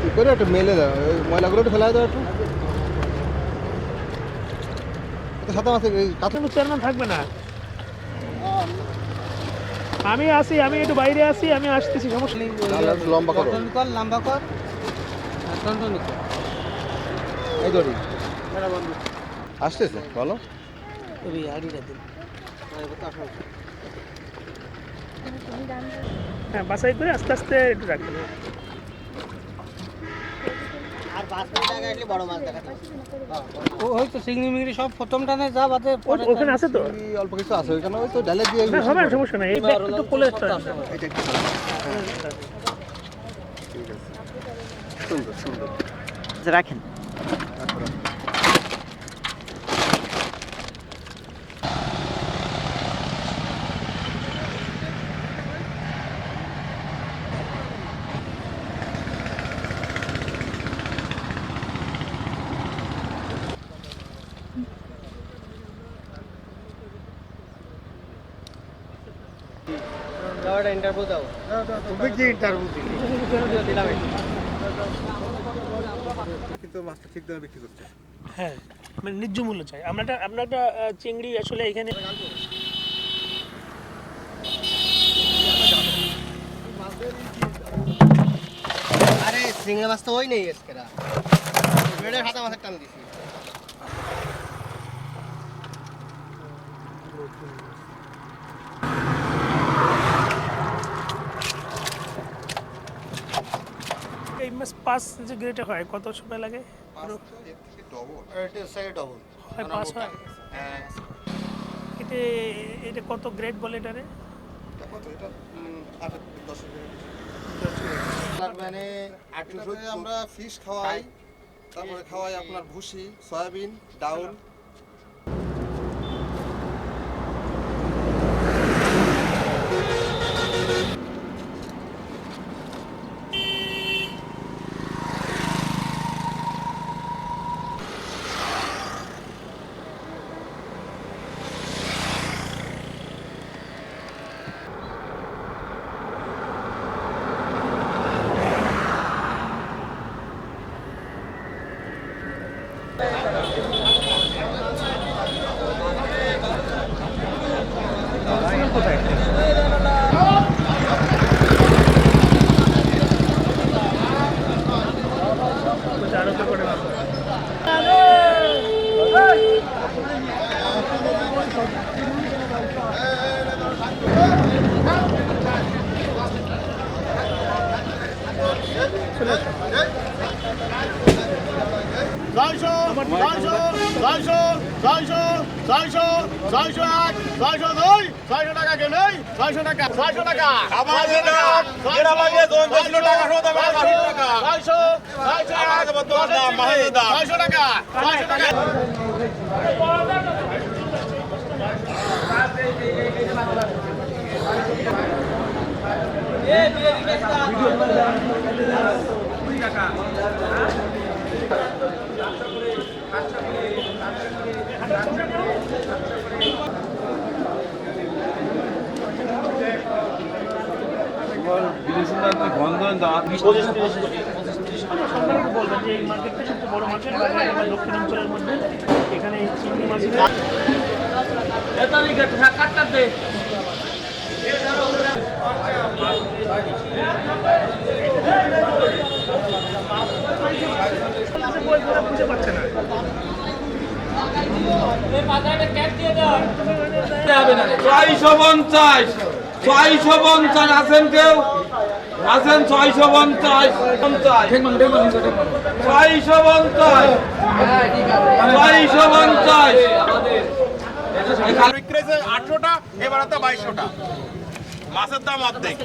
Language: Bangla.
কি করে একটু মেলে দাও ওই ময়লাগুলো একটু ফেলা দাও একটু সাদা চেয়ারম্যান থাকবে না আমি আসি আমি একটু বাইরে আসি আমি আসতেছি সমস্যা নেই লম্বা করো কর লম্বা কর এই আসতেছে বলো ওই আড়িটা দিন হ্যাঁ বাসাই করে আস্তে আস্তে একটু রাখবেন আর পাঁচ মিনিট আগে আসলে বড় মাছ দেখাতে ও ওই তো চিংড়ি মিংড়ি সব প্রথম টানে যা বাদে ওখানে আছে তো? অল্প কিছু আছে ওই তো ডালে দিয়ে না হবে সমস্যা নাই। এই ব্যাগটা তো কোলে একটা আছে। এটা একটু ঠিক আছে। সুন্দর সুন্দর রাখেন। ইন্টারভিউ দাও তুমি কি ইন্টারভিউ কিন্তু মাছটা ঠিক দামে বিক্রি করছে। হ্যাঁ মানে ন্যায্য মূল্য চাই। আমরা একটা আমরা একটা চিংড়ি আসলে এখানে আরে চিংড়ি মাছ তো ওই নেই আজকেরা রেডে সাদা মাছের টান দিছি। এই পাস যে গ্রেটে হয় কত সময় লাগে? এটা ডবল হয় পাঁচ হয়? এটা এটা কত গ্রেড বলে এটারে? মানে আমরা ফিশ খাওয়াই তারপরে খাওয়াই আপনার ভুসি সয়াবিন ডাউল। টাকা কে নেই ছয়শো টাকা ছয়শো টাকা আমাদের দাম, এরা লাগে দোকান বেচলো টাকা সহ দাম, আমার বাড়ির টাকা। ছয়শো ছয়শো আমাদের বর্তমান দাম, মাহাজনের দাম। ছয়শো টাকা এই মার্কেটটা সবচেয়ে বড় মার্কেট বাংলাদেশ এবং দক্ষিণাঞ্চলের মধ্যে এখানে চিংড়ি বইগুলো বুঝে পাচ্ছে না ছয়শো পঞ্চাশ ছয়শো পঞ্চাশ আছেন কেউ? আছেন ছয়শো পঞ্চাশ। পঞ্চাশ ছয়শো পঞ্চাশ। ছয়শো পঞ্চাশ। আটশোটা, এবার বাইশশোটা। মাছের দাম অর্ধেক।